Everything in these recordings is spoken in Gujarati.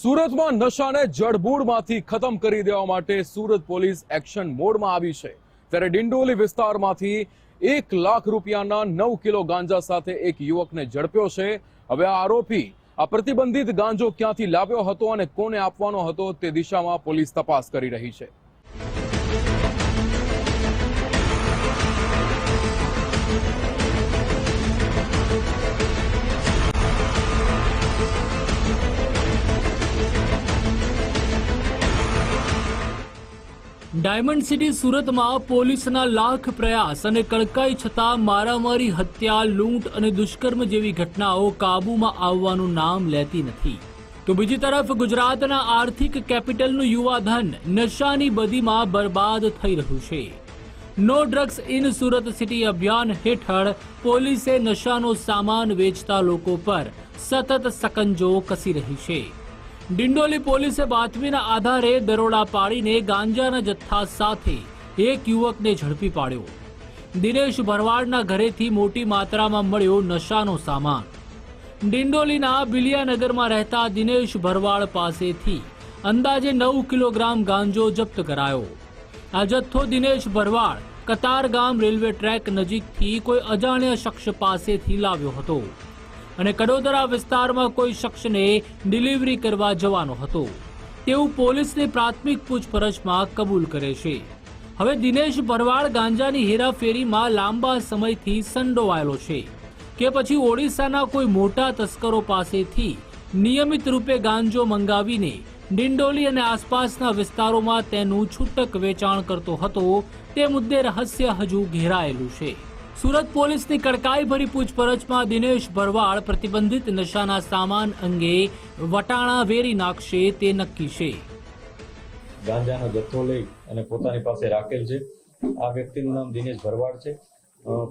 સુરતમાં નશાને જડબૂડમાંથી ખતમ કરી દેવા માટે સુરત પોલીસ એક્શન મોડમાં આવી છે. ત્યારે ડિંડોલી વિસ્તારમાંથી એક લાખ રૂપિયાના નવ કિલો ગાંજા સાથે એક યુવકને ઝડપ્યો છે. હવે આ આરોપી આ પ્રતિબંધિત ગાંજો ક્યાંથી લાવ્યો હતો અને કોને આપવાનો હતો તે દિશામાં પોલીસ તપાસ કરી રહી છે. ડાયમંડ સિટી સુરતમાં પોલીસના લાખ પ્રયાસ અને કડકાઈ છતાં મારામારી, હત્યા, લૂંટ અને દુષ્કર્મ જેવી ઘટનાઓ કાબૂમાં આવવાનું નામ લેતી નથી. તો બીજી તરફ ગુજરાતના આર્થિક કેપિટલનું યુવાધન નશાની બદીમાં બરબાદ થઈ રહ્યું છે. No drugs in Surat city અભિયાન હેઠળ પોલીસે નશાનો સામાન વેચતા લોકો પર સતત સકંજો કસી રહી છે. ડિંડોલી પોલીસે બાતમીના આધારે દરોડા પાડીને ગાંજાના જથ્થા સાથે એક યુવકને ઝડપી પાડ્યો. દિનેશ ભરવાડના ઘરેથી મોટી માત્રામાં મળ્યો નશાનો સામાન. ડિંડોલીના બિલિયાનગરમાં રહેતા દિનેશ ભરવાડ પાસેથી અંદાજે નવ કિલોગ્રામ ગાંજો જપ્ત કરાયો. આ જથ્થો દિનેશ ભરવાડ કતારગામ રેલવે ટ્રેક નજીકથી કોઈ અજાણ્યા શખ્સ પાસેથી લાવ્યો હતો. અને કડોદરા વિસ્તારમાં કોઈ શખ્સને ડિલિવરી કરવા જવાનો હતો. તેવું પોલીસની પ્રાથમિક પૂછપરછમાં કબૂલ કરે છે. હવે દિનેશ ભરવાડ ગાંજાની હેરાફેરીમાં લાંબા સમયથી સંડોવાયેલો છે કે પછી ઓડિશાના કોઈ મોટા તસ્કરો પાસેથી નિયમિત રૂપે ગાંજો મંગાવીને ડિંડોલી અને આસપાસના વિસ્તારોમાં તેનું છૂટક વેચાણ કરતો હતો તે મુદ્દે રહસ્ય હજુ ઘેરાયેલું છે. સુરત પોલીસની કડકાઈ ભરી પૂછપરછમાં દિનેશ ભરવાડ પ્રતિબંધિત નશાના સામાન અંગે વટાણા વેરી નાખશે તે નક્કી છે. ગાંજાનો જથ્થો લઈ અને પોતાની પાસે રાખેલ છે. આ વ્યક્તિનું નામ દિનેશ ભરવાડ છે.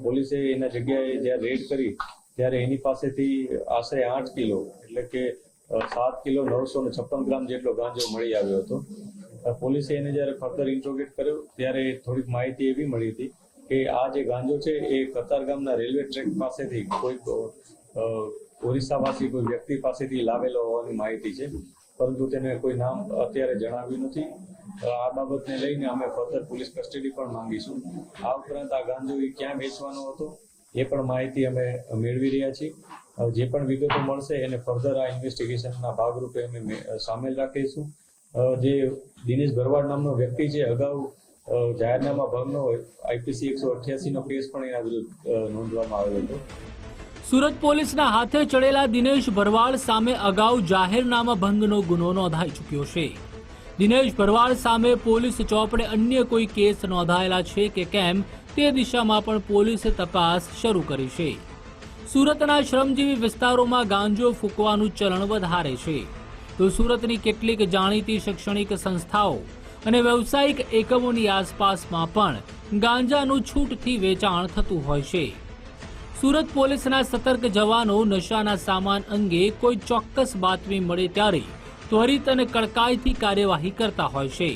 પોલીસે એના જગ્યાએ જ્યારે રેડ કરી ત્યારે એની પાસેથી આશરે આઠ કિલો એટલે કે સાત કિલો નવસો ને છપ્પન ગ્રામ જેટલો ગાંજો મળી આવ્યો હતો. પોલીસે એને જ્યારે ફર્ધર ઇન્ટ્રોગેટ કર્યો ત્યારે થોડીક માહિતી એવી મળી હતી કે આ જે ગાંજો છે એ કતારગામના રેલવે ટ્રેક પાસેથી કોઈક ઓરિસ્સાવાસી કોઈ વ્યક્તિ પાસેથી લાવેલો હોવાની માહિતી છે. પરંતુ તેને કોઈ નામ અત્યારે જણાવ્યું નથી. આ બાબતને લઈને અમે ફર્ધર પોલીસ કસ્ટડી પણ માંગીશું. આ ઉપરાંત આ ગાંજો એ ક્યાં વેચવાનો હતો, એ પણ માહિતી અમે મેળવી રહ્યા છીએ. જે પણ વિગતો મળશે એને ફર્ધર આ ઇન્વેસ્ટિગેશનના ભાગરૂપે અમે સામેલ રાખીશું. જે દિનેશ ભરવાડ નામનો વ્યક્તિ છે, અગાઉ જાહેરનામા હોય, આઈપીસી એકસો અઠ્યાસી નો કેસ પણ એના નોંધવામાં આવ્યો હતો. સુરત પોલીસના હાથે ચડેલા દિનેશ ભરવાડ સામે અગાઉ જાહેરનામા ભંગનો ગુનો નોંધાઈ ચૂક્યો છે. દિનેશ ભરવાડ સામે પોલીસ ચોપડે અન્ય કોઈ કેસ નોંધાયેલા છે કે કેમ, તે દિશામાં પણ પોલીસે તપાસ શરૂ કરી છે. સુરતના શ્રમજીવી વિસ્તારોમાં ગાંજો ફૂંકવાનું ચલણ વધારે છે. તો સુરતની કેટલીક જાણીતી શૈક્ષણિક સંસ્થાઓ અને વ્યવસાયિક એકમોની આસપાસમાં પણ ગાંજાનું છૂટથી વેચાણ થતું હોય છે. સુરત પોલીસના સતર્ક જવાનો નશાના સામાન અંગે કોઈ ચોક્કસ બાતમી મળે ત્યારે ત્વરિત અને કડકાઈથી કાર્યવાહી કરતા હોય છે.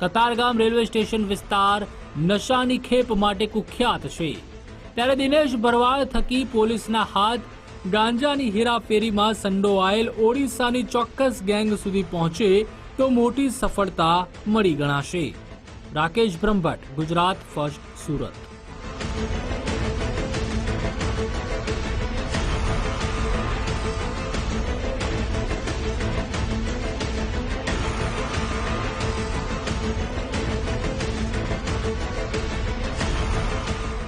કતારગામ રેલવે સ્ટેશન વિસ્તાર નશાની ખેપ માટે કુખ્યાત છે. ત્યારે દિનેશ ભરવાડ થકી પોલીસના હાથ ગાંજાની હેરાફેરીમાં સંડોવાયેલ ઓડિશાની ચોક્કસ ગેંગ સુધી પહોંચે તો મોટી સફળતા મળી ગણાશે. રાકેશ બ્રહ્મભટ્ટ ગુજરાત ફર્સ્ટ સુરત.